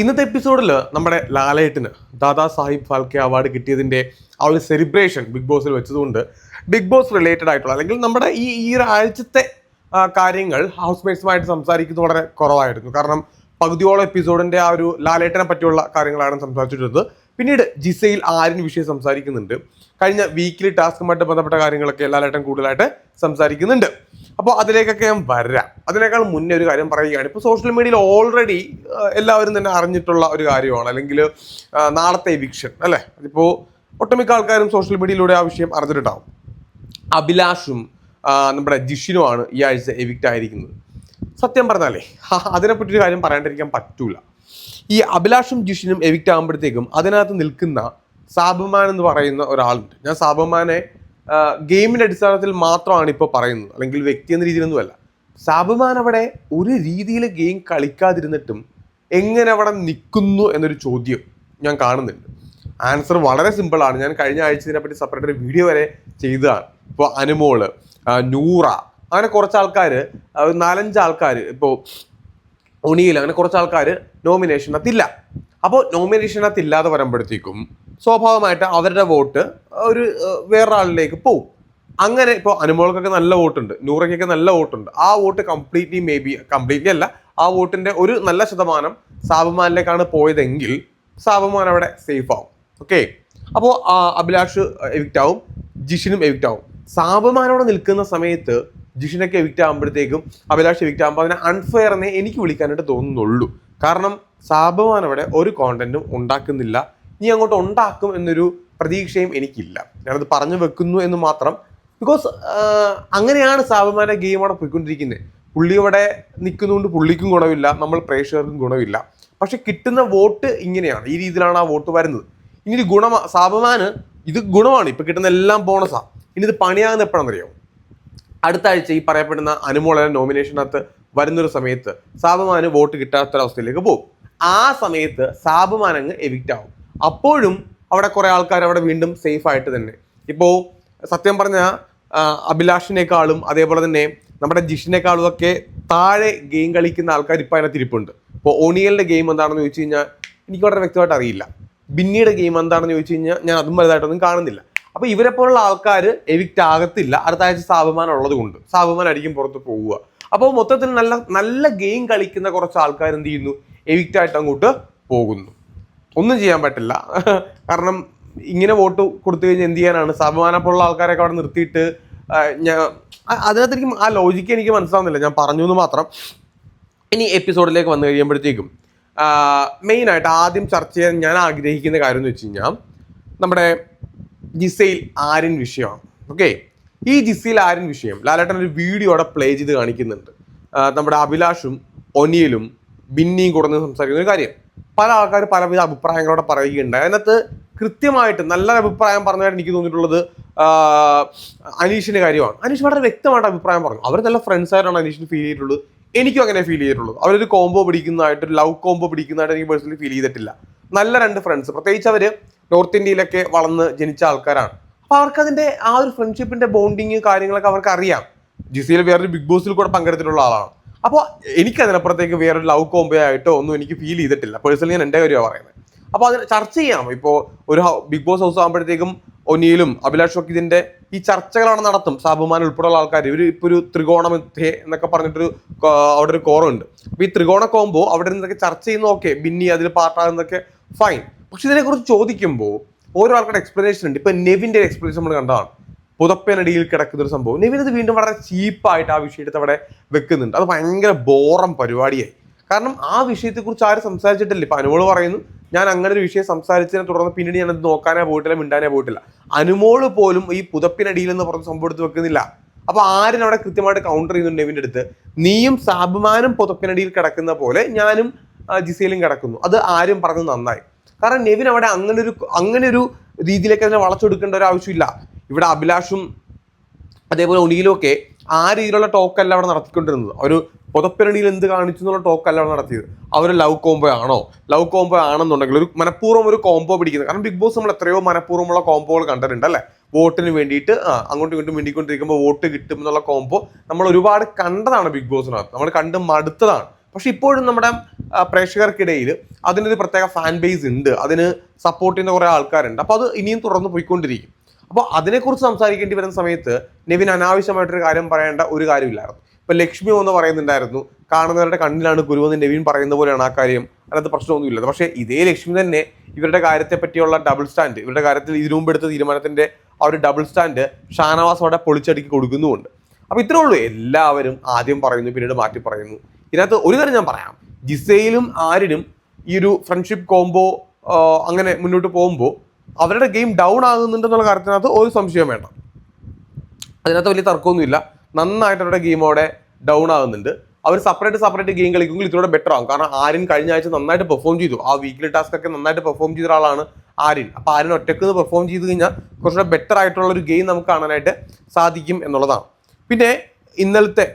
ഇന്നത്തെ എപ്പിസോഡിൽ നമ്മുടെ ലാലേട്ടിന് ദാദാ സാഹിബ് ഫാൽക്കെ അവാർഡ് കിട്ടിയതിന്റെ ആ ഒരു സെലിബ്രേഷൻ ബിഗ് ബോസിൽ വെച്ചതുകൊണ്ട് ബിഗ് ബോസ് റിലേറ്റഡ് ആയിട്ടുള്ള അല്ലെങ്കിൽ നമ്മുടെ ഈ ഈ ഒരാഴ്ചത്തെ കാര്യങ്ങൾ ഹൗസ് മേറ്റ്സുമായിട്ട് സംസാരിക്കുന്നത് വളരെ കുറവായിരുന്നു. കാരണം പകുതിയോളം എപ്പിസോഡിന്റെ ആ ഒരു ലാലേട്ടനെ പറ്റിയുള്ള കാര്യങ്ങളാണ് സംസാരിച്ചിട്ടുള്ളത്. പിന്നീട് ജിസയിൽ ആരിന് വിഷയം സംസാരിക്കുന്നുണ്ട്. കഴിഞ്ഞ വീക്കിലി ടാസ്കുമായിട്ട് ബന്ധപ്പെട്ട കാര്യങ്ങളൊക്കെ ലാലേട്ടൻ കൂടുതലായിട്ട് സംസാരിക്കുന്നുണ്ട്. അപ്പോൾ അതിലേക്കൊക്കെ ഞാൻ വരാം. അതിനേക്കാൾ മുന്നേ ഒരു കാര്യം പറയുകയാണ്. ഇപ്പോൾ സോഷ്യൽ മീഡിയയിൽ ഓൾറെഡി എല്ലാവരും തന്നെ അറിഞ്ഞിട്ടുള്ള ഒരു കാര്യമാണ്. അല്ലെങ്കിൽ നാളത്തെ എവിക്ഷൻ അല്ലേ? അതിപ്പോൾ ഒട്ടുമിക്ക ആൾക്കാരും സോഷ്യൽ മീഡിയയിലൂടെ ആ വിഷയം അറിഞ്ഞിട്ടുണ്ടാവും. അഭിലാഷും നമ്മുടെ ജിഷിനുമാണ് ഈ ആഴ്ച എവിക്റ്റ് ആയിരിക്കുന്നത്. സത്യം പറഞ്ഞാലേ അതിനെപ്പറ്റി ഒരു കാര്യം പറയാണ്ടിരിക്കാൻ പറ്റൂല. ഈ അഭിലാഷും ജിഷിനും എവിക്റ്റ് ആകുമ്പോഴത്തേക്കും അതിനകത്ത് നിൽക്കുന്ന സാബുമാൻ എന്ന് പറയുന്ന ഒരാളുണ്ട്. ഞാൻ സാബുമാനെ ആ, ഗെയിമിന്റെ അടിസ്ഥാനത്തിൽ മാത്രമാണ് ഇപ്പോൾ പറയുന്നത്. അല്ലെങ്കിൽ വ്യക്തി എന്ന രീതിയിലൊന്നുമല്ല. സാബുമാൻ അവിടെ ഒരു രീതിയിൽ ഗെയിം കളിക്കാതിരുന്നിട്ടും എങ്ങനെ അവിടെ നിൽക്കുന്നു എന്നൊരു ചോദ്യം ഞാൻ കാണുന്നുണ്ട്. ആൻസർ വളരെ സിമ്പിളാണ്. ഞാൻ കഴിഞ്ഞ ആഴ്ച ഇതിനെപ്പറ്റി സെപ്പറേറ്റ് ഒരു വീഡിയോ വരെ ചെയ്തതാണ്. ഇപ്പോൾ അനുമോൾ നൂറ അങ്ങനെ കുറച്ച് ആൾക്കാർ നാലഞ്ച് ആൾക്കാർ ഇപ്പോൾ ഒണിയിൽ അങ്ങനെ കുറച്ച് ആൾക്കാർ നോമിനേഷനകത്തില്ല അപ്പോൾ നോമിനേഷനകത്തില്ലാതെ വരുമ്പോഴത്തേക്കും സ്വാഭാവികമായിട്ട് അവരുടെ വോട്ട് ഒരു വേറെ വേറൊരാളിലേക്ക് പോവും. അങ്ങനെ ഇപ്പോൾ അനുമോൾക്കൊക്കെ നല്ല വോട്ടുണ്ട് നൂറയ്ക്കൊക്കെ നല്ല വോട്ടുണ്ട്. ആ vote completely may be completely അല്ല ആ വോട്ടിന്റെ ഒരു നല്ല ശതമാനം സാബുമാനിലേക്കാണ് പോയതെങ്കിൽ സാബുമാൻ അവിടെ സേഫ് ആവും. ഓക്കെ അപ്പോൾ അഭിലാഷ് എവിക്റ്റ് ആവും ജിഷിനും എവിക്റ്റ് ആവും. സാബുമാനോട് നിൽക്കുന്ന സമയത്ത് ജിഷിനൊക്കെ എവിക്റ്റ് ആകുമ്പോഴത്തേക്കും അഭിലാഷ് എവിക്റ്റ് ആകുമ്പോൾ അതിനെ അൺഫെയർ എന്നേ എനിക്ക് വിളിക്കാനായിട്ട് തോന്നുന്നുള്ളൂ. കാരണം സാബുമാൻ അവിടെ ഒരു കോണ്ടന്റും ഉണ്ടാക്കുന്നില്ല. ഇനി അങ്ങോട്ട് ഉണ്ടാക്കും എന്നൊരു പ്രതീക്ഷയും എനിക്കില്ല. ഞാനത് പറഞ്ഞു വെക്കുന്നു എന്ന് മാത്രം. ബിക്കോസ് അങ്ങനെയാണ് സാബുമാന്റെ ഗെയിം അവിടെ പോയിക്കൊണ്ടിരിക്കുന്നത് പുള്ളി ഇവിടെ നിൽക്കുന്നതുകൊണ്ട് പുള്ളിക്കും ഗുണമില്ല നമ്മൾ പ്രേക്ഷകർക്കും ഗുണമില്ല. പക്ഷെ കിട്ടുന്ന വോട്ട് ഇങ്ങനെയാണ് ഈ രീതിയിലാണ് ആ വോട്ട് വരുന്നത്. ഇനി ഇത് ഗുണമാ സാബുമാന് ഇത് ഗുണമാണ് ഇപ്പം കിട്ടുന്ന എല്ലാം ബോണസാണ് ഇനി ഇത് പണിയാകുന്ന എപ്പോഴാണെന്നറിയോ? അടുത്ത ആഴ്ച ഈ പറയപ്പെടുന്ന അനുമോള നോമിനേഷനകത്ത് വരുന്നൊരു സമയത്ത് സാബുമാന് വോട്ട് കിട്ടാത്തൊരവസ്ഥയിലേക്ക് പോകും. ആ സമയത്ത് സാബുമാൻ അങ്ങ് എവിക്റ്റ് ആവും. അപ്പോഴും അവിടെ കുറേ ആൾക്കാർ അവിടെ വീണ്ടും സേഫ് ആയിട്ട് തന്നെ. ഇപ്പോൾ സത്യം പറഞ്ഞ അഭിലാഷിനേക്കാളും അതേപോലെ തന്നെ നമ്മുടെ ജിഷിനേക്കാളും ഒക്കെ താഴെ ഗെയിം കളിക്കുന്ന ആൾക്കാർ ഇപ്പം അതിനകത്ത് ഇരിപ്പുണ്ട്. ഇപ്പോൾ ഓണിയലിന്റെ ഗെയിം എന്താണെന്ന് ചോദിച്ചു കഴിഞ്ഞാൽ എനിക്ക് വളരെ വ്യക്തമായിട്ട് അറിയില്ല. ബിന്നിയുടെ ഗെയിം എന്താണെന്ന് ചോദിച്ചു കഴിഞ്ഞാൽ ഞാൻ അതും വലുതായിട്ടൊന്നും കാണുന്നില്ല. അപ്പോൾ ഇവരെ പോലുള്ള ആൾക്കാർ എവിക്റ്റ് ആകത്തില്ല. അടുത്ത ആഴ്ച സാബുമാൻ ഉള്ളത് കൊണ്ട്. സാബുമാൻ അടിക്കും പുറത്ത് പോവുക. അപ്പോൾ മൊത്തത്തിൽ നല്ല നല്ല ഗെയിം കളിക്കുന്ന കുറച്ച് ആൾക്കാർ എന്ത് ചെയ്യുന്നു? എവിക്റ്റ് ആയിട്ട് അങ്ങോട്ട് പോകുന്നു. ഒന്നും ചെയ്യാൻ പറ്റില്ല. കാരണം ഇങ്ങനെ വോട്ട് കൊടുത്തു കഴിഞ്ഞാൽ എന്ത് ചെയ്യാനാണ്? സമാനപ്പുള്ള ആൾക്കാരൊക്കെ അവിടെ നിർത്തിയിട്ട് ഞാൻ അതിനകത്ത് എനിക്ക് ആ ലോജിക്ക് എനിക്ക് മനസ്സിലാവുന്നില്ല. ഞാൻ പറഞ്ഞു എന്ന് മാത്രം. ഇനി എപ്പിസോഡിലേക്ക് വന്നു കഴിയുമ്പോഴത്തേക്കും മെയിനായിട്ട് ആദ്യം ചർച്ച ചെയ്യാൻ ഞാൻ ആഗ്രഹിക്കുന്ന കാര്യം എന്ന് വെച്ച് കഴിഞ്ഞാൽ നമ്മുടെ ജിസയിൽ ആര്യൻ വിഷയമാണ്. ഓക്കെ ഈ ജിസയിൽ ആര്യൻ വിഷയം ലാലേട്ടൻ ഒരു വീഡിയോ അവിടെ പ്ലേ ചെയ്ത് കാണിക്കുന്നുണ്ട്. നമ്മുടെ അഭിലാഷും ഒനിയലും ബിന്നിയും കൂടുന്ന സംസാരിക്കുന്ന ഒരു കാര്യം. പല ആൾക്കാർ പലവിധ അഭിപ്രായങ്ങളോടെ പറയുകയുണ്ടായി. അതിനകത്ത് കൃത്യമായിട്ട് നല്ല അഭിപ്രായം പറഞ്ഞതായിട്ട് എനിക്ക് തോന്നിയിട്ടുള്ളത് അനീഷിന്റെ കാര്യമാണ്. അനീഷ് വളരെ വ്യക്തമായിട്ട് അഭിപ്രായം പറഞ്ഞു. അവർ നല്ല ഫ്രണ്ട്സ് ആയിട്ടാണ് അനീഷിന് ഫീൽ ചെയ്തിട്ടുള്ളത്. എനിക്കും അങ്ങനെ ഫീൽ ചെയ്തിട്ടുള്ളൂ അവരൊരു കോംബോ പിടിക്കുന്നതായിട്ട് ഒരു ലവ് കോംബോ പിടിക്കുന്നതായിട്ട് എനിക്ക് പേഴ്സണലി ഫീൽ ചെയ്തിട്ടില്ല. നല്ല രണ്ട് ഫ്രണ്ട്സ് പ്രത്യേകിച്ച് അവർ നോർത്ത് ഇന്ത്യയിലൊക്കെ വളർന്ന് ജനിച്ച ആൾക്കാരാണ്. അപ്പോൾ അവർക്ക് അതിന്റെ ആ ഒരു ഫ്രണ്ട്ഷിപ്പിന്റെ ബോണ്ടിങ് കാര്യങ്ങളൊക്കെ അവർക്ക് അറിയാം ജിസിയിൽ വേറൊരു ബിഗ് ബോസിൽ കൂടെ പങ്കെടുത്തിട്ടുള്ള ആളാണ്. അപ്പോൾ എനിക്ക് അതിനപ്പുറത്തേക്ക് വേറൊരു ലവ് കോംബോ ആയിട്ടോ ഒന്നും എനിക്ക് ഫീൽ ചെയ്തിട്ടില്ല. പേഴ്സണലി ഞാൻ എന്റെ കാര്യമാണ് പറയുന്നത്. അപ്പോൾ അതിന് ചർച്ച ചെയ്യാം ഇപ്പോൾ ഒരു ബിഗ് ബോസ് ഹൗസ് ആകുമ്പോഴത്തേക്കും ഒനിയിലും അഭിലാഷ് ഇതിന്റെ ഈ ചർച്ചകളാണ് നടത്തും. സാബുമാൻ ഉൾപ്പെടെയുള്ള ആൾക്കാർ ഇവർ ഇപ്പോൾ ഒരു ത്രികോണമിഥ്യ എന്നൊക്കെ പറഞ്ഞിട്ടൊരു അവിടെ ഒരു കോറുണ്ട് അപ്പോൾ ഈ ത്രികോണ കോമ്പോ അവിടെ നിന്നൊക്കെ ചർച്ച ചെയ്യുന്ന ഓക്കെ ബിന്നി അതിൽ പാർട്ടാകുന്നതൊക്കെ ഫൈൻ പക്ഷെ ഇതിനെക്കുറിച്ച് ചോദിക്കുമ്പോൾ ഓരോ ആൾക്കാരുടെ എക്സ്പ്ലനേഷൻ ഉണ്ട്. ഇപ്പൊ നെവിന്റെ എക്സ്പ്ലനേഷൻ നമ്മൾ കണ്ടതാണ്. പുതപ്പനടിയിൽ കിടക്കുന്ന ഒരു സംഭവം. നെവിൻ ഇത് വീണ്ടും വളരെ ചീപ്പായിട്ട് ആ വിഷയത്തെ അവിടെ വെക്കുന്നുണ്ട്. അത് ഭയങ്കര ബോറം പരിപാടിയായി. കാരണം ആ വിഷയത്തെക്കുറിച്ച് ആരും സംസാരിച്ചിട്ടില്ല. ഇപ്പം അനുമോൾ പറയുന്നു ഞാൻ അങ്ങനെ ഒരു വിഷയം സംസാരിച്ചതിനെ തുടർന്ന് പിന്നീട് ഞാനത് നോക്കാനേ പോയിട്ടില്ല മിണ്ടാനേ പോയിട്ടില്ല. അനുമോൾ പോലും ഈ പുതപ്പിനടിയിൽ എന്ന് പറഞ്ഞ സംഭവം എടുത്ത് വെക്കുന്നില്ല. അപ്പൊ ആരും അവിടെ കൃത്യമായിട്ട് കൗണ്ടർ ചെയ്യുന്നുണ്ട് നെവിന്റെ അടുത്ത്. നീയും സാബുമാനും പുതപ്പിനടിയിൽ കിടക്കുന്ന പോലെ ഞാനും ജിസയിലും കിടക്കുന്നു. അത് ആരും പറഞ്ഞത് നന്നായി. കാരണം നെവിൻ അവിടെ അങ്ങനെ ഒരു അങ്ങനെ ഒരു രീതിയിലേക്ക് അതിനെ വളച്ചൊടുക്കേണ്ട ഒരു ആവശ്യമില്ല. ഇവിടെ അഭിലാഷും അതേപോലെ ഉണിയിലും ഒക്കെ ആ രീതിയിലുള്ള ടോക്കല്ല അവിടെ നടത്തിക്കൊണ്ടിരുന്നത്. ഒരു പുതപ്പിരണിയിൽ എന്ത് കാണിച്ചു എന്നുള്ള ടോക്കല്ല അവിടെ നടത്തിയത്. അവർ ലവ് കോംബോ ആണോ? ലവ് കോംബോ ആണെന്നുണ്ടെങ്കിൽ ഒരു മനഃപൂർവം ഒരു കോംബോ പിടിക്കുന്നത്. കാരണം ബിഗ് ബോസ് നമ്മൾ എത്രയോ മനഃപൂർവമുള്ള കോംബോകൾ കണ്ടിട്ടുണ്ട് അല്ലേ? വോട്ടിന് വേണ്ടിയിട്ട് അങ്ങോട്ടും ഇങ്ങോട്ടും വേണ്ടിക്കൊണ്ടിരിക്കുമ്പോൾ വോട്ട് കിട്ടും എന്നുള്ള കോംബോ നമ്മൾ ഒരുപാട് കണ്ടതാണ് ബിഗ് ബോസിനകത്ത് നമ്മൾ കണ്ട് മടുത്തതാണ്. പക്ഷെ ഇപ്പോഴും നമ്മുടെ പ്രേക്ഷകർക്കിടയിൽ അതിനൊരു പ്രത്യേക ഫാൻ ബേസ് ഉണ്ട്. അതിന് സപ്പോർട്ട് ചെയ്യുന്ന കുറേ ആൾക്കാരുണ്ട്. അപ്പോൾ അത് ഇനിയും തുടർന്ന് പോയിക്കൊണ്ടിരിക്കും. അപ്പോൾ അതിനെക്കുറിച്ച് സംസാരിക്കേണ്ടി വരുന്ന സമയത്ത് നിവിൻ അനാവശ്യമായിട്ടൊരു കാര്യം പറയേണ്ട ഒരു കാര്യമില്ലായിരുന്നു. ഇപ്പൊ ലക്ഷ്മി ഒന്ന് പറയുന്നുണ്ടായിരുന്നു കാണുന്നവരുടെ കണ്ണിലാണ് ഗുരുവെന്ന് നെവിൻ പറയുന്ന പോലെയാണ് ആ കാര്യം. അതിനകത്ത് പ്രശ്നമൊന്നുമില്ല. പക്ഷേ ഇതേ ലക്ഷ്മി തന്നെ ഇവരുടെ കാര്യത്തെ പറ്റിയുള്ള ഡബിൾ സ്റ്റാൻഡ് ഇവരുടെ കാര്യത്തിൽ ഇതിനു എടുത്ത തീരുമാനത്തിന്റെ ആ ഒരു ഡബിൾ സ്റ്റാൻഡ് ഷാനവാസ് അവിടെ പൊളിച്ചടുക്കി കൊടുക്കുന്നുമുണ്ട്. അപ്പൊ ഇത്രേ ഉള്ളൂ. എല്ലാവരും ആദ്യം പറയുന്നു പിന്നീട് മാറ്റി പറയുന്നു. ഇതിനകത്ത് ഒരു കാര്യം ഞാൻ പറയാം. ജിസയിലും ആരിനും ഈ ഒരു ഫ്രണ്ട്ഷിപ്പ് കോംബോ അങ്ങനെ മുന്നോട്ട് പോകുമ്പോൾ അവരുടെ ഗെയിം ഡൗൺ ആകുന്നുണ്ടെന്നുള്ള കാര്യത്തിനകത്ത് ഒരു സംശയം വേണ്ട. അതിനകത്ത് വലിയ തർക്കമൊന്നുമില്ല. നന്നായിട്ട് അവരുടെ ഗെയിം അവിടെ ഡൗൺ ആകുന്നുണ്ട്. അവർ സെപ്പറേറ്റ് സെപ്പറേറ്റ് ഗെയിം കളിക്കുമെങ്കിൽ ഇതിലൂടെ ബെറ്റർ ആകും കാരണം ആര്യൻ കഴിഞ്ഞ ആഴ്ച നന്നായിട്ട് പെർഫോം ചെയ്തു. ആ വീക്കിലി ടാസ്ക് ഒക്കെ നന്നായിട്ട് പെർഫോം ചെയ്ത ഒരാളാണ് ആര്യൻ അപ്പോൾ ആര്യൻ ഒറ്റയ്ക്ക് പെർഫോം ചെയ്ത് കഴിഞ്ഞാൽ കുറച്ചുകൂടെ ബെറ്റർ ആയിട്ടുള്ള ഒരു ഗെയിം നമുക്ക് കാണാനായിട്ട് സാധിക്കും എന്നുള്ളതാണ്. പിന്നെ ഇന്നലത്തെ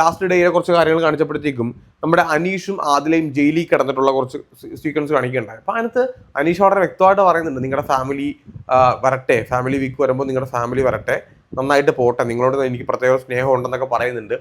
ലാസ്റ്റ് ഡേയിലെ കുറച്ച് കാര്യങ്ങൾ കാണിച്ചപ്പോഴത്തേക്കും നമ്മുടെ അനീഷും ആദിലയും ജയിലിൽ കിടന്നിട്ടുള്ള കുറച്ച് സീക്വൻസ് കാണിക്കുകയുണ്ടായി അപ്പോൾ അതിനകത്ത് അനീഷ് വളരെ വ്യക്തമായിട്ട് പറയുന്നുണ്ട് നിങ്ങളുടെ ഫാമിലി വരട്ടെ. ഫാമിലി വീക്ക് വരുമ്പോൾ നിങ്ങളുടെ ഫാമിലി വരട്ടെ. നന്നായിട്ട് പോട്ടെ. നിങ്ങളോട് എനിക്ക് പ്രത്യേക സ്നേഹം ഉണ്ടെന്നൊക്കെ പറയുന്നുണ്ട്.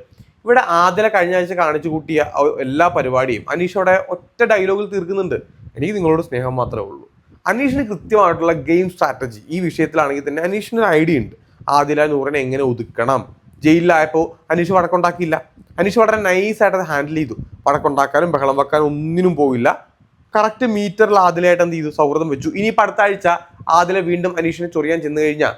ഇവിടെ ആദില കഴിഞ്ഞ ആഴ്ച കാണിച്ചു കൂട്ടിയ എല്ലാ പരിപാടിയും അനീഷ് അവിടെ ഒറ്റ ഡയലോഗിൽ തീർക്കുന്നുണ്ട്. എനിക്ക് നിങ്ങളോട് സ്നേഹം മാത്രമേ ഉള്ളൂ. അനീഷിന് കൃത്യമായിട്ടുള്ള ഗെയിം സ്ട്രാറ്റജി ഈ വിഷയത്തിലാണെങ്കിൽ തന്നെ അനീഷിന് ഒരു ഐഡിയ ഉണ്ട്. ആദില നൂറിനെ എങ്ങനെ ഒതുക്കണം? ജയിലിലായപ്പോൾ അനീഷ് വടക്കുണ്ടാക്കിയില്ല അനീഷ് വളരെ നൈസായിട്ട് അത് ഹാൻഡിൽ ചെയ്തു. വടക്കുണ്ടാക്കാനും ബഹളം വെക്കാനും ഒന്നിനും പോയില്ല കറക്റ്റ് മീറ്ററിൽ ആദിലായിട്ട് എന്ത് ചെയ്തു? സൗഹൃദം വെച്ചു. ഇനി അടുത്ത ആഴ്ച ആദിലെ വീണ്ടും അനീഷിനെ ചൊറിയാൻ ചെന്ന് കഴിഞ്ഞാൽ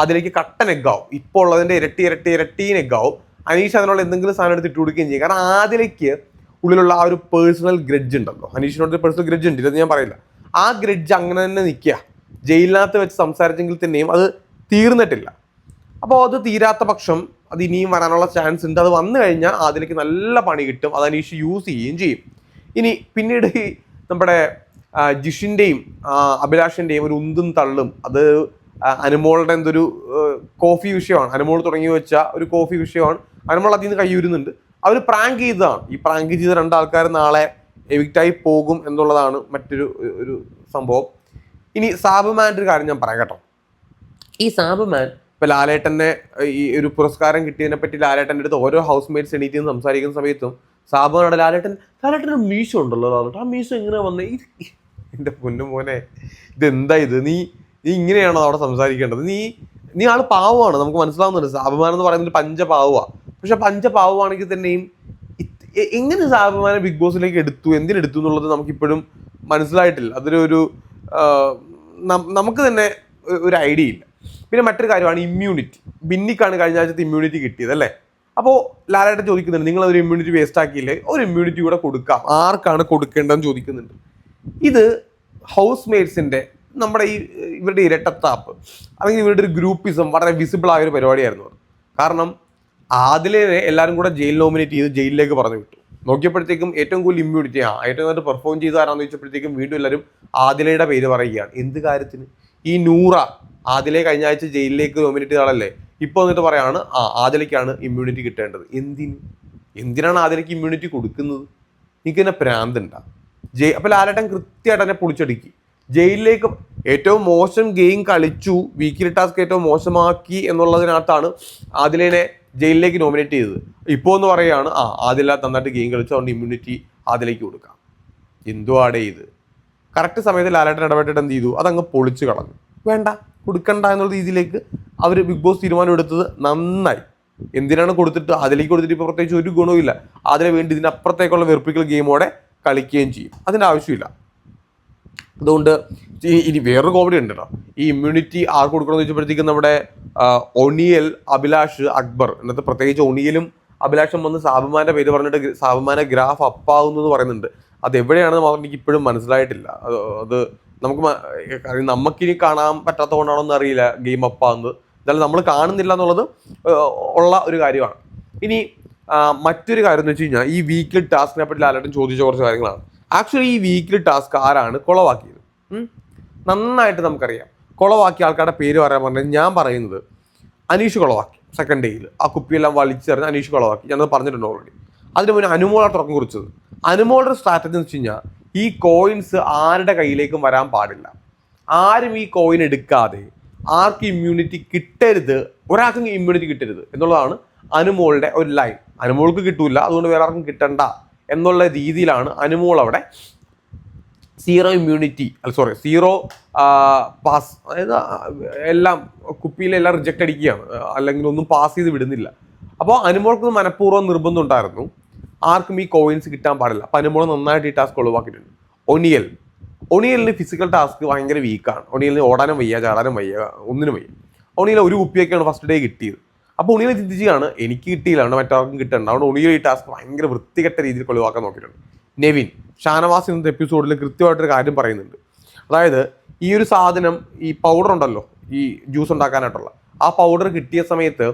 ആദിലേക്ക് കട്ടൻ എഗ്ഗാവും ഇപ്പോൾ ഉള്ളതിന്റെ ഇരട്ടി ഇരട്ടി ഇരട്ടീൻ എഗ്ഗാവും അനീഷ് അതിനുള്ള എന്തെങ്കിലും സാധനം എടുത്ത് ഇട്ട് കൊടുക്കുകയും ചെയ്യും. കാരണം ആദിലേക്ക് ഉള്ളിലുള്ള ആ ഒരു പേഴ്സണൽ ഗ്രഡ്ജ് ഉണ്ടല്ലോ. അനീഷിനോട് പേഴ്സണൽ ഗ്രഡ്ജ് ഉണ്ട്. ഇതെന്ന് ഞാൻ പറയില്ല. ആ ഗ്രഡ്ജ് അങ്ങനെ തന്നെ നിൽക്കുക ജയിലിനകത്ത് വെച്ച് സംസാരിച്ചെങ്കിൽ തന്നെയും അത് തീർന്നിട്ടില്ല. അപ്പോൾ അത് തീരാത്ത പക്ഷം അത് ഇനിയും വരാനുള്ള ചാൻസ് ഉണ്ട്. അത് വന്നു കഴിഞ്ഞാൽ അതിലേക്ക് നല്ല പണി കിട്ടും. അത് അനീഷ് യൂസ് ചെയ്യുകയും ചെയ്യും. ഇനി പിന്നീട് നമ്മുടെ ജിഷിന്റെയും അഭിലാഷിന്റെയും ഒരു ഉന്തും തള്ളും. അത് അനുമോളുടെ എന്തൊരു കോഫി വിഷയമാണ്. അനുമോൾ തുടങ്ങി വെച്ച ഒരു കോഫി വിഷയമാണ്. അനുമോൾ അതിൽ നിന്ന് കൈയൂരുന്നുണ്ട്. അവർ പ്രാങ്ക് ചെയ്തതാണ്. ഈ പ്രാങ്ക് ചെയ്ത രണ്ടാൾക്കാർ നാളെ എവിക്റ്റായി പോകും എന്നുള്ളതാണ് മറ്റൊരു ഒരു സംഭവം. ഇനി സാബുമാന്റെ ഒരു കാര്യം ഞാൻ പറയാം കേട്ടോ. ഈ സാബുമാൻ ഇപ്പൊ ലാലേട്ടന്റെ ഈ ഒരു പുരസ്കാരം കിട്ടിയതിനെ പറ്റി ലാലേട്ടന്റെ അടുത്ത് ഓരോ ഹൗസ് മേറ്റ്സ് എണീറ്റിന്ന് സംസാരിക്കുന്ന സമയത്തും സാബുനോട് ലാലേട്ടൻ ലാലേട്ടന് മീശ ഉണ്ടല്ലോ ലാലേട്ടൻ. ആ മീശ എങ്ങനെ വന്നേ? എന്റെ പൊന്നു മോനെ ഇതെന്താ ഇത്? നീ നീ ഇങ്ങനെയാണോ അവിടെ സംസാരിക്കേണ്ടത്? നീ നീ ആൾ പാവമാണ് നമുക്ക് മനസ്സിലാവുന്നുണ്ട്. സാബുമാൻ എന്ന് പറയുന്നത് പഞ്ചപാവുക പക്ഷെ പഞ്ചപാവുകയാണെങ്കിൽ തന്നെയും ഇത് എ- എങ്ങനെ സാബുമാനെ ബിഗ് ബോസിലേക്ക് എടുത്തു? എന്തിനെടുത്തു എന്നുള്ളത് നമുക്കിപ്പോഴും മനസ്സിലായിട്ടില്ല. അതൊരു ഒരു നമുക്ക് തന്നെ ഒരു ഐഡിയ ഇല്ല. പിന്നെ മറ്റൊരു കാര്യമാണ് ഇമ്മ്യൂണിറ്റി ബിന്നിക്കാണ് കഴിഞ്ഞ ആഴ്ചത്തെ ഇമ്മ്യൂണിറ്റി കിട്ടിയത് അല്ലേ? അപ്പോൾ ലാലായിട്ട് ചോദിക്കുന്നുണ്ട് നിങ്ങൾ ഒരു ഇമ്മ്യൂണിറ്റി വേസ്റ്റ് ആക്കിയില്ലേ? ഒരു ഇമ്മ്യൂണിറ്റി കൂടെ കൊടുക്കാം. ആർക്കാണ് കൊടുക്കേണ്ടതെന്ന് ചോദിക്കുന്നുണ്ട്. ഇത് ഹൗസ് മേറ്റ്സിന്റെ നമ്മുടെ ഈ ഇവരുടെ ഇരട്ടത്താപ്പ് അല്ലെങ്കിൽ ഇവരുടെ ഒരു ഗ്രൂപ്പിസം വളരെ വിസിബിൾ ആയ ഒരു പരിപാടിയായിരുന്നു അത്. കാരണം ആദ്യമേ എല്ലാവരും കൂടെ ജയിൽ നോമിനേറ്റ് ചെയ്ത് ജയിലിലേക്ക് പറഞ്ഞു വിട്ടു. നോക്കിയപ്പോഴത്തേക്കും ഏറ്റവും കൂടുതൽ ഇമ്മ്യൂണിറ്റി ആ ഏറ്റവും കൂടുതൽ പെർഫോം ചെയ്താരാന്ന് ചോദിച്ചപ്പോഴത്തേക്കും വീണ്ടും എല്ലാവരും ആദിലയുടെ പേര് പറയുകയാണ്. എന്ത് കാര്യത്തിന്? ഈ നൂറ ആദിലെ കഴിഞ്ഞ ആഴ്ച ജയിലിലേക്ക് നോമിനേറ്റ് ചെയ്ത ആളല്ലേ? ഇപ്പോൾ എന്നിട്ട് പറയാണ് ആ ആദിലയ്ക്കാണ് ഇമ്മ്യൂണിറ്റി കിട്ടേണ്ടത്. എന്തിന്? എന്തിനാണ് ആദിലയ്ക്ക് ഇമ്മ്യൂണിറ്റി കൊടുക്കുന്നത്? എനിക്ക് തന്നെ പ്രാന്തുണ്ടാ. ജയ് അപ്പൊ ലാലേട്ടൻ കൃത്യമായിട്ട് എന്നെ പൊളിച്ചടുക്കി. ജയിലിലേക്ക് ഏറ്റവും മോശം ഗെയിം കളിച്ചു വീക്കിലി ടാസ്ക് ഏറ്റവും മോശമാക്കി എന്നുള്ളതിനകത്താണ് ആദിലേനെ ജയിലിലേക്ക് നോമിനേറ്റ് ചെയ്തത്. ഇപ്പോൾ എന്ന് പറയുകയാണ് ആ ആദില നന്നായിട്ട് ഗെയിം കളിച്ചു അതുകൊണ്ട് ഇമ്മ്യൂണിറ്റി ആദിലേക്ക് കൊടുക്കാം. എന്തുവാടേ ഇത്? കറക്റ്റ് സമയത്ത് ലാലേട്ടൻ ഇടപെട്ടിട്ട് എന്ത് ചെയ്തു? അതങ്ങ് പൊളിച്ചു കളഞ്ഞു. വേണ്ട കൊടുക്കണ്ട എന്നുള്ള രീതിയിലേക്ക് അവർ ബിഗ് ബോസ് തീരുമാനം എടുത്തത് നന്നായി. എന്തിനാണ് കൊടുത്തിട്ട് അതിലേക്ക് കൊടുത്തിട്ട് ഇപ്പോൾ പ്രത്യേകിച്ച് ഒരു ഗുണവുമില്ല അതിനു വേണ്ടി ഇതിനപ്പുറത്തേക്കുള്ള വെറുപ്പിക്കൽ ഗെയിമോടെ കളിക്കുകയും ചെയ്യും. അതിന്റെ ആവശ്യമില്ല. അതുകൊണ്ട് ഇനി വേറൊരു കോമഡി ഉണ്ട് കേട്ടോ ഈ ഇമ്മ്യൂണിറ്റി ആർ കൊടുക്കണമെന്ന് വെച്ചപ്പോഴത്തേക്കും നമ്മുടെ ഒണിയൽ അഭിലാഷ് അക്ബർ. എന്നത് പ്രത്യേകിച്ച് ഒണിയലും അഭിലാഷം വന്ന് സാബുമാന്റെ പേര് പറഞ്ഞിട്ട് സാബുമാന്റെ ഗ്രാഫ് അപ്പാവുന്നു എന്ന് പറയുന്നുണ്ട്. അത് എവിടെയാണെന്ന് മാത്രം എനിക്ക് ഇപ്പോഴും മനസ്സിലായിട്ടില്ല. അത് അത് നമുക്ക് നമുക്കിനി കാണാൻ പറ്റാത്തതുകൊണ്ടാണോ എന്ന് അറിയില്ല ഗെയിം അപ്പാകുന്നത് എന്നാലും നമ്മൾ കാണുന്നില്ല എന്നുള്ളത് ഉള്ള ഒരു കാര്യമാണ്. ഇനി മറ്റൊരു കാര്യം എന്ന് വെച്ച് കഴിഞ്ഞാൽ ഈ വീക്കിലി ടാസ്കിനെ പറ്റി ലാലേട്ടൻ ചോദിച്ച കുറച്ച് കാര്യങ്ങളാണ്. ആക്ച്വലി ഈ വീക്കിലി ടാസ്ക് ആരാണ് കുളവാക്കിയത്? നന്നായിട്ട് നമുക്കറിയാം. കുളവാക്കിയ ആൾക്കാരുടെ പേര് പറയാൻ പറഞ്ഞാൽ ഞാൻ പറയുന്നത് അനീഷ് കുളവാക്കി സെക്കൻഡ് ഡേയിൽ ആ കുപ്പിയെല്ലാം വലിച്ചെറിഞ്ഞ് അനീഷ് കുളവാക്കി. ഞാനത് പറഞ്ഞിട്ടുണ്ട് ഓൾറെഡി അതിന് മുന്നേ അനുമോളാണ് തുടക്കം കുറിച്ചത്. അനുമോളുടെ സ്ട്രാറ്റജി എന്ന് വെച്ച് കഴിഞ്ഞാൽ ഈ കോയിൻസ് ആരുടെ കയ്യിലേക്കും വരാൻ പാടില്ല. ആരും ഈ കോയിൻ എടുക്കാതെ ആർക്കും ഇമ്മ്യൂണിറ്റി കിട്ടരുത് ഒരാൾക്കും ഇമ്മ്യൂണിറ്റി കിട്ടരുത് എന്നുള്ളതാണ് അനുമോളുടെ ഒരു ലൈൻ അനുമോൾക്ക് കിട്ടൂല അതുകൊണ്ട് വേറെ ആർക്കും കിട്ടണ്ട എന്നുള്ള രീതിയിലാണ് അനുമോൾ അവിടെ സീറോ ഇമ്മ്യൂണിറ്റി അല്ല സോറി സീറോ പാസ് അതായത് എല്ലാം കുപ്പിയിലെല്ലാം റിജക്റ്റ് അടിക്കുകയാണ്. അല്ലെങ്കിൽ ഒന്നും പാസ് ചെയ്ത് വിടുന്നില്ല. അപ്പോൾ അനുമോൾക്ക് മനഃപൂർവം നിർബന്ധം ഉണ്ടായിരുന്നു. ആർക്കും ഈ കോയിൻസ് കിട്ടാൻ പാടില്ല. അനുമോൾ നന്നായിട്ട് ഈ ടാസ്ക് ഒഴിവാക്കിയിട്ടുണ്ട്. ഒണിയൽ ഒണിയലിന് ഫിസിക്കൽ ടാസ്ക് ഭയങ്കര വീക്കാണ് ഒണിയലിന് ഓടാനും വയ്യ ചാടാനും വയ്യ ഒന്നിനും വയ്യ. ഒണിയൽ ഒരു കുപ്പിയൊക്കെയാണ് ഫസ്റ്റ് ഡേ കിട്ടിയത്. അപ്പോൾ ഒണിയൽ ചിന്തിച്ചാണ് എനിക്ക് കിട്ടിയില്ല അതുകൊണ്ട് മറ്റാർക്കും കിട്ടണ്ട. അതുകൊണ്ട് ഒണിയൽ ഈ ടാസ്ക് ഭയങ്കര വൃത്തികെട്ട രീതിയിൽ ഒഴിവാക്കാൻ നോക്കിയിട്ടുണ്ട്. നെവിൻ. ഷാനവാസ് ഇന്നത്തെ എപ്പിസോഡിൽ കൃത്യമായിട്ടൊരു കാര്യം പറയുന്നുണ്ട്. അതായത് ഈ ഒരു സാധനം ഈ പൗഡർ ഉണ്ടല്ലോ ഈ ജ്യൂസ് ഉണ്ടാക്കാനായിട്ടുള്ള ആ പൗഡർ കിട്ടിയ സമയത്ത്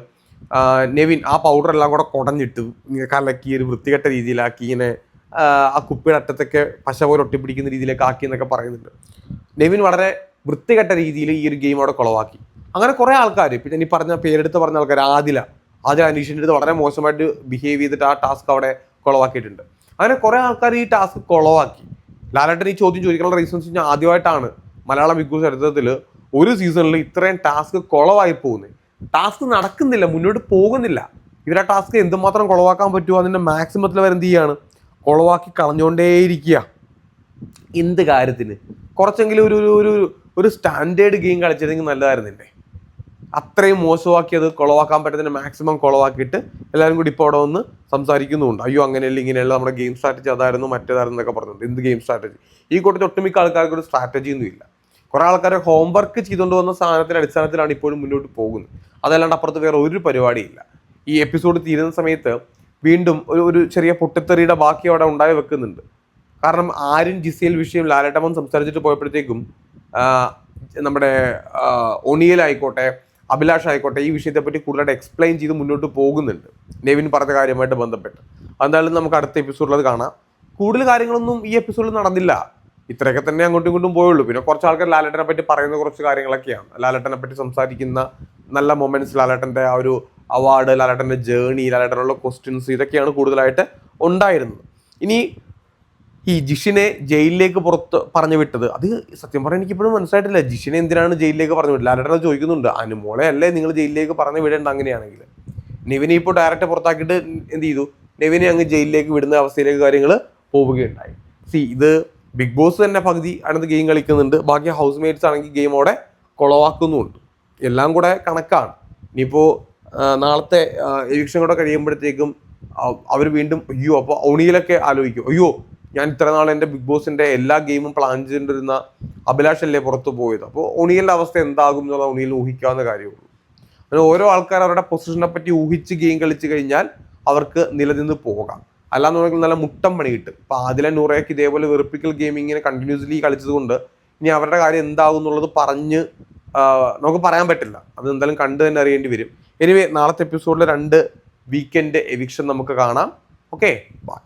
നെവിൻ ആ പൗഡർ എല്ലാം കൂടെ കുടഞ്ഞിട്ട് ഇങ്ങനെ കലക്കി ഒരു വൃത്തികെട്ട രീതിയിലാക്കി ഇങ്ങനെ ആ, കുപ്പിയുടെ അറ്റത്തൊക്കെ പശ പോലെ ഒട്ടിപ്പിടിക്കുന്ന രീതിയിലേക്ക് ആക്കി എന്നൊക്കെ പറയുന്നുണ്ട്. നെവിൻ വളരെ വൃത്തികെട്ട രീതിയിൽ ഈ ഒരു ഗെയിം അവിടെ കുളവാക്കി. അങ്ങനെ കുറേ ആൾക്കാർ പിന്നെ ഈ പറഞ്ഞ പേരെടുത്ത് പറഞ്ഞ ആൾക്കാർ ആദില. ആദില അനീഷിന്റെ അടുത്ത് വളരെ മോശമായിട്ട് ബിഹേവ് ചെയ്തിട്ട് ആ ടാസ്ക് അവിടെ കുളവാക്കിയിട്ടുണ്ട്. അങ്ങനെ കുറേ ആൾക്കാർ ഈ ടാസ്ക് കുളവാക്കി. ലാലേട്ടൻ ഈ ചോദ്യം ചോദിക്കാനുള്ള റീസൺസ് വെച്ചാൽ ആദ്യമായിട്ടാണ് മലയാളം ബിഗ് ബോസ് ചരിത്രത്തിൽ ഒരു സീസണിൽ ഇത്രയും ടാസ്ക് കുളവായി പോകുന്നത് ടാസ്ക് നടക്കുന്നില്ല മുന്നോട്ട് പോകുന്നില്ല. ഇവരാ ടാസ്ക് എന്തുമാത്രം കുളവാക്കാൻ പറ്റുമോ അതിന്റെ മാക്സിമത്തിൽ വരെ എന്ത് ചെയ്യാണ്? കുളവാക്കി കളഞ്ഞുകൊണ്ടേയിരിക്കുക. എന്ത് കാര്യത്തിന്? കുറച്ചെങ്കിലും ഒരു ഒരു ഒരു സ്റ്റാൻഡേർഡ് ഗെയിം കളിച്ചിരുന്നെങ്കിൽ നല്ലതായിരുന്നില്ലേ? അത്രയും മോശമാക്കിയത് കുളവാക്കാൻ പറ്റുന്നതിന് മാക്സിമം കുളവാക്കിയിട്ട് എല്ലാവരും കൂടി ഇപ്പോൾ അവിടെ വന്ന് സംസാരിക്കുന്നുണ്ട്. അയ്യോ അങ്ങനെയല്ല ഇങ്ങനെയല്ല നമ്മുടെ ഗെയിം സ്ട്രാറ്റജി അതായിരുന്നു മറ്റേതായിരുന്നു എന്നൊക്കെ പറഞ്ഞിട്ടുണ്ട് എന്ത് ഗെയിം സ്ട്രാറ്റജി ഈ കൂട്ടത്തിൽ ഒട്ടുമിക്ക ആൾക്കാർക്ക് ഒരു സ്ട്രാറ്റജി ഒന്നും ഇല്ല കുറേ ആൾക്കാരെ ഹോംവർക്ക് ചെയ്തുകൊണ്ട് വന്ന സാധനത്തിന്റെ അടിസ്ഥാനത്തിലാണ് ഇപ്പോഴും മുന്നോട്ട് പോകുന്നത്. അതല്ലാണ്ട് അപ്പുറത്ത് വേറെ ഒരു പരിപാടിയില്ല. ഈ എപ്പിസോഡ് തീരുന്ന സമയത്ത് വീണ്ടും ഒരു ഒരു ചെറിയ പൊട്ടിത്തെറിയുടെ ബാക്കി അവിടെ ഉണ്ടായി വെക്കുന്നുണ്ട്. കാരണം ആരും ജിസേൽ വിഷയം ലാലേട്ടമ്മൻ സംസാരിച്ചിട്ട് പോയപ്പോഴത്തേക്കും നമ്മുടെ ഒണിയലായിക്കോട്ടെ അഭിലാഷ് ആയിക്കോട്ടെ ഈ വിഷയത്തെപ്പറ്റി കൂടുതലായിട്ട് എക്സ്പ്ലെയിൻ ചെയ്ത് മുന്നോട്ട് പോകുന്നുണ്ട്. നെവിൻ പറഞ്ഞ കാര്യമായിട്ട് ബന്ധപ്പെട്ട്. എന്തായാലും നമുക്ക് അടുത്ത എപ്പിസോഡിൽ അത് കാണാം. കൂടുതൽ കാര്യങ്ങളൊന്നും ഈ എപ്പിസോഡിൽ നടന്നില്ല. ഇത്രയൊക്കെ തന്നെ അങ്ങോട്ടും ഇങ്ങോട്ടും പോയുള്ളൂ. പിന്നെ കുറച്ച് ആൾക്കാർ ലാലേട്ടനെ പറ്റി പറയുന്ന കുറച്ച് കാര്യങ്ങളൊക്കെയാണ്. ലാലേട്ടനെ പറ്റി സംസാരിക്കുന്ന നല്ല മൊമെന്റ്സ് ലാലേട്ടന്റെ ആ ഒരു അവാർഡ് ലാലേട്ടന്റെ ജേണി ലാലേട്ടനുള്ള ക്വസ്റ്റ്യൻസ് ഇതൊക്കെയാണ് കൂടുതലായിട്ട് ഉണ്ടായിരുന്നത്. ഇനി ഈ ജിഷിനെ ജയിലിലേക്ക് പുറത്ത് പറഞ്ഞു വിട്ടത് അത് സത്യം പറയാൻ എനിക്ക് ഇപ്പോഴും മനസ്സിലായിട്ടില്ല. ജിഷിനെ എന്തിനാണ് ജയിലിലേക്ക് പറഞ്ഞു വിട്ടത്? ലാലേട്ടനെ ചോദിക്കുന്നുണ്ട്. അനുമോളെ അല്ലേ നിങ്ങൾ ജയിലിലേക്ക് പറഞ്ഞു വിടേണ്ട അങ്ങനെയാണെങ്കിൽ? നെവിനെ ഇപ്പോൾ ഡയറക്റ്റ് പുറത്താക്കിയിട്ട് എന്ത് ചെയ്തു? നെവിനെ അങ്ങ് ജയിലിലേക്ക് വിടുന്ന അവസ്ഥയിലേക്ക് കാര്യങ്ങൾ പോവുകയുണ്ടായി. സി ഇത് ബിഗ് ബോസ് തന്നെ പകുതി അടുത്ത് ഗെയിം കളിക്കുന്നുണ്ട്. ബാക്കി ഹൗസ് മേറ്റ്സ് ആണെങ്കിൽ ഗെയിമോടെ കുളവാക്കുന്നുമുണ്ട് എല്ലാം കൂടെ കണക്കാണ്. ഇനിയിപ്പോൾ നാളത്തെ എവിക്ഷൻ കൂടെ കഴിയുമ്പോഴത്തേക്കും അവർ വീണ്ടും അയ്യോ അപ്പോൾ ഒണിയിലൊക്കെ ആലോചിക്കും. അയ്യോ ഞാൻ ഇത്ര നാൾ എന്റെ ബിഗ് ബോസിന്റെ എല്ലാ ഗെയിമും പ്ലാൻ ചെയ്തിരുന്ന അഭിലാഷ് അല്ലേ പുറത്തു പോയത്? അപ്പോൾ ഒണിയലിന്റെ അവസ്ഥ എന്താകും എന്നുള്ള ഒണിയിൽ ഊഹിക്കാവുന്ന കാര്യമുള്ളൂ. അങ്ങനെ ഓരോ ആൾക്കാർ അവരുടെ പൊസിഷനെ പറ്റി ഊഹിച്ച് ഗെയിം കളിച്ചു കഴിഞ്ഞാൽ അവർക്ക് നിലനിന്ന് പോകാം. അല്ലാന്നുണ്ടെങ്കിൽ നല്ല മുട്ടം പണി കിട്ടും. ഇപ്പൊ ആദിലെ നൂറയൊക്കെ ഇതേപോലെ വെറുപ്പിക്കൽ ഗെയിമിങ്ങിനെ കണ്ടിന്യൂസ്ലി കളിച്ചതുകൊണ്ട് ഇനി അവരുടെ കാര്യം എന്താകും എന്നുള്ളത് പറഞ്ഞ് നമുക്ക് പറയാൻ പറ്റില്ല. അത് എന്തായാലും കണ്ടു തന്നെ അറിയേണ്ടി വരും. എനിവേ നാളത്തെ എപ്പിസോഡിൽ രണ്ട് വീക്കെൻഡ് എവിക്ഷൻ നമുക്ക് കാണാം. Okay bye